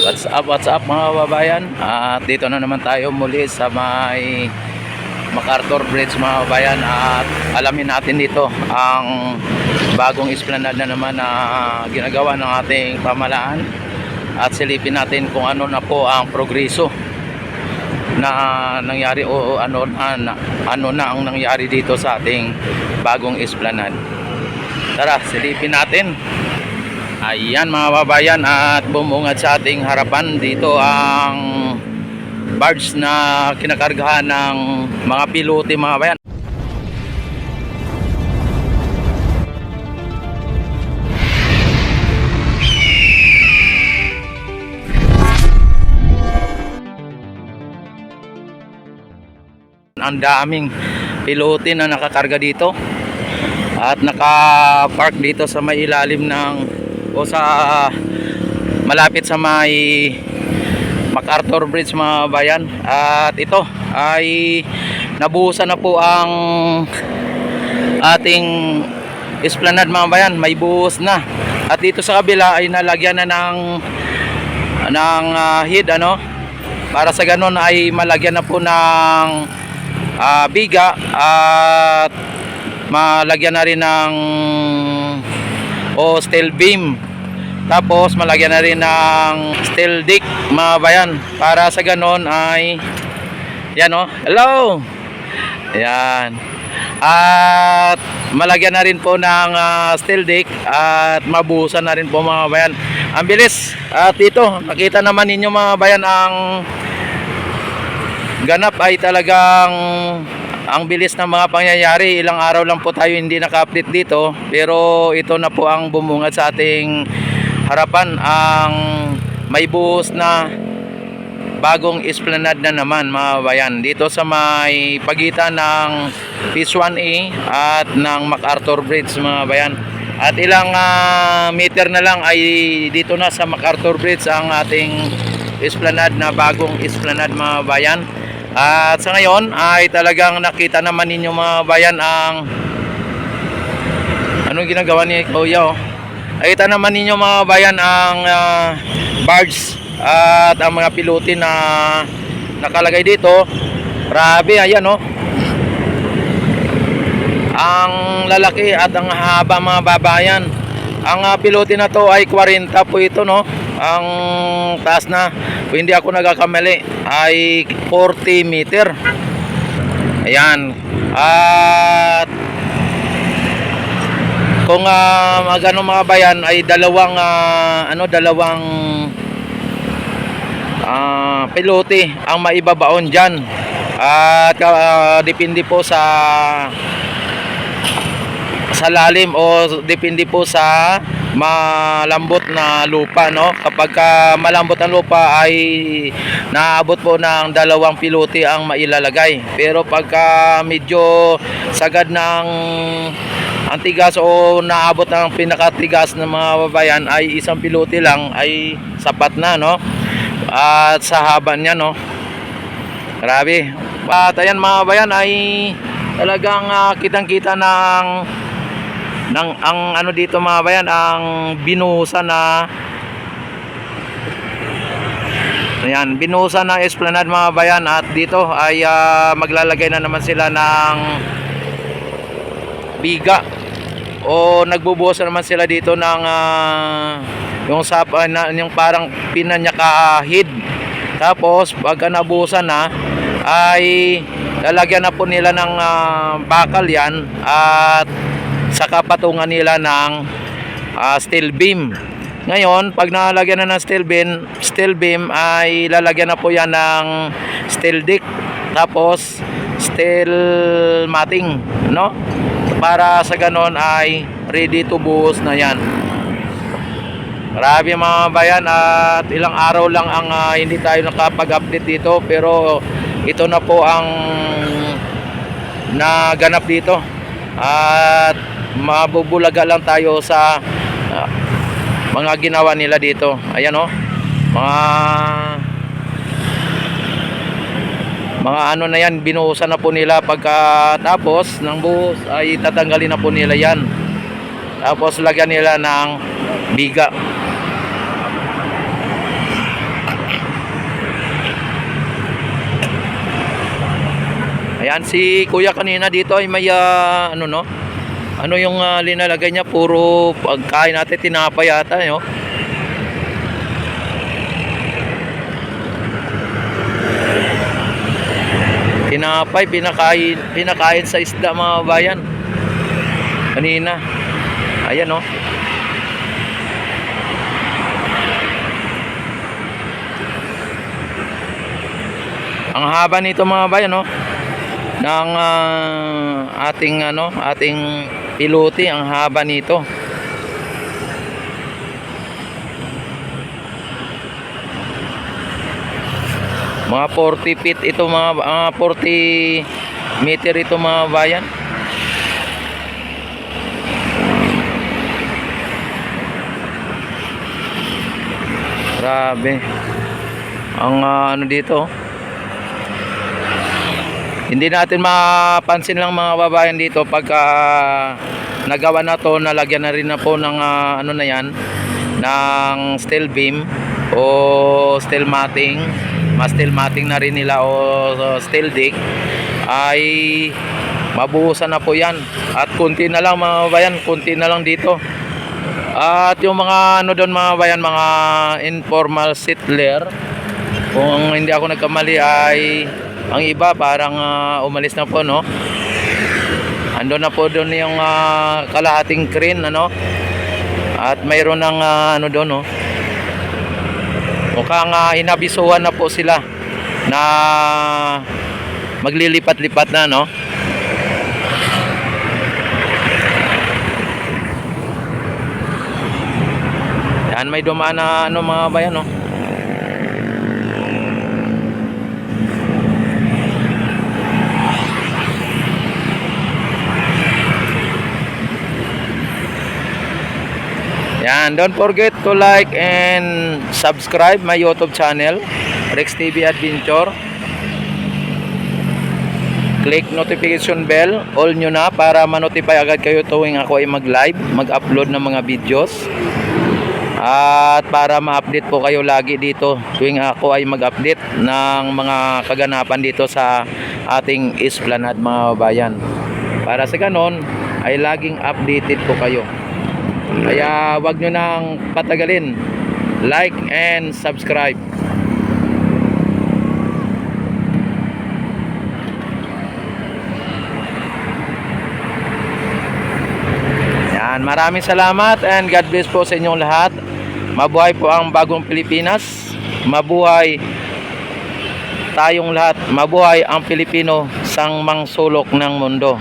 What's up, what's up mga kababayan? At dito na naman tayo muli sa may MacArthur Bridge mga kababayan at alamin natin dito ang bagong esplanade na naman na ginagawa ng ating pamalaan at silipin natin kung ano na po ang progreso na nangyari o ano na- ano na ang nangyari dito sa ating bagong esplanade. Tara, silipin natin. Ayan mga babayan at bumungad sa ating harapan dito ang barge na kinakargahan ng mga pilote mga bayan. Ang daming pilote na nakakarga dito at naka-park dito sa may ilalim ng o sa malapit sa may MacArthur Bridge mga bayan. At ito ay nabuhusan na po ang ating esplanade mga bayan. May buhos na. At dito sa kabila ay nalagyan na ng ng ah, head ano? Para sa ganun ay malagyan na po ng ah, biga at malagyan na rin ng o steel beam. Tapos malagyan na rin ng steel dick mga bayan. Para sa ganon ay yan o hello! Yan. At malagyan na rin po ng ah, steel dick at mabuhusan na rin po mga bayan. Ang bilis! At ito nakita naman ninyo mga bayan ang ganap ay talagang ang bilis ng mga pangyayari. Ilang araw lang po tayo hindi naka-update dito. Pero ito na po ang bumungad sa ating harapan. Ang may buhos na bagong esplanade na naman mga bayan. Dito sa may pagitan ng Phase 1A at ng MacArthur Bridge mga bayan. At ilang ah, meter na lang ay dito na sa MacArthur Bridge ang ating esplanade na bagong esplanade mga bayan. At sa ngayon ay talagang nakita naman ninyo mga bayan ang anong ginagawa ni Kuya oh. Nakita naman ninyo mga bayan ang ah, barge at ang mga pilote na nakalagay dito. Grabe, ayan oh. Ang lalaki at ang haba mga babayan. Ang ah, pilote na to ay 40 po ito no. Ang taas na, kung hindi ako nagkakamali, ay 40 meter. Ayan. At kung uh, magano mga bayan ay dalawang ah, ano dalawang ah, pilote ang maibabaon diyan. At ah, depende po sa sa lalim o depende po sa malambot na lupa no? Kapag ka malambot ang lupa ay naabot po ng dalawang pilote ang mailalagay. Pero pagka medyo sagad ng antigas o naabot ng pinakatigas ng mga babayan ay isang pilote lang ay sapat na no? At sa haba niya no? Grabe. At ayan mga bayan ay talagang ah, kitang-kita ng ng ang ano dito mga bayan ang binuhusan na Ayan, binuhusan na esplanade mga bayan. At dito ay ah, maglalagay na naman sila ng biga. O nagbubuhos na naman sila dito ng ah, yung sap ah, na, yung parang pinanyakahid. Tapos pagka nabuhusan na ay lalagyan na po nila ng ah, bakal yan. At saka patungan nila ng ah, steel beam. Ngayon pag nalagyan na ng steel beam steel beam ay lalagyan na po yan ng steel dick tapos steel matting no? Para sa ganon ay ready to buhos na yan. Grabe mga bayan at ilang araw lang ang ah, hindi tayo nakapag-update dito pero ito na po ang naganap dito. At mabubulaga lang tayo sa uh, mga ginawa nila dito. Ayan o oh, mga mga ano na yan binuhusan na po nila pagkatapos ng buhos ay tatanggalin na po nila yan. Tapos lagyan nila ng biga. Ayan si kuya kanina dito ay may uh, ano no? Ano yung ah, linalagay niya? Puro pagkain natin, tinapay yata, no? Tinapay, pinakain, pinakain sa isda mga bayan. Kanina. Ayan, no? Ang haba nito mga bayan, no? ng ah, ating ano, ating pilote ang haba nito. Mga 40 feet ito mga mga 40 meter ito mga bayan. Grabe. Ang ah, ano dito, oh. Hindi natin mapansin lang mga babayan dito pagka nagawa na to, nalagyan na rin na po ng ah, ano na yan, ng steel beam o steel matting, mas steel matting na rin nila o steel deck ay mabuhusan na po yan. At kunti na lang mga babayan, kunti na lang dito. At yung mga ano doon mga bayan, mga informal settler, kung hindi ako nagkamali ay ang iba parang ah, umalis na po no. Ando na po doon yung ah, kalahating crane ano. At mayroon ng ah, ano doon no. Mukhang uh, inabisuhan na po sila na maglilipat-lipat na no. Yan may dumaan na ano mga bayan no. Yan, don't forget to like and subscribe my YouTube channel, Rex TV Adventure. Click notification bell, all nyo na para ma-notify agad kayo tuwing ako ay mag-live, mag-upload ng mga videos. At para ma-update po kayo lagi dito tuwing ako ay mag-update ng mga kaganapan dito sa ating Esplanade mga bayan. Para sa ganon ay laging updated po kayo. Kaya wag nyo nang patagalin. Like and subscribe. Yan, maraming salamat and God bless po sa inyong lahat. Mabuhay po ang bagong Pilipinas. Mabuhay tayong lahat. Mabuhay ang Pilipino sang mangsulok ng mundo.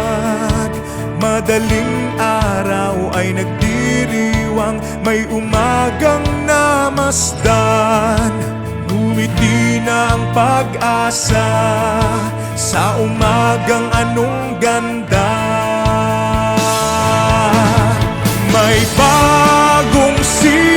Magdamag Madaling araw ay nagdiriwang May umagang namasdan. Ngumiti na ang pag-asa Sa umagang anong ganda. May bagong silang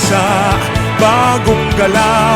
bansa, bagong galaw.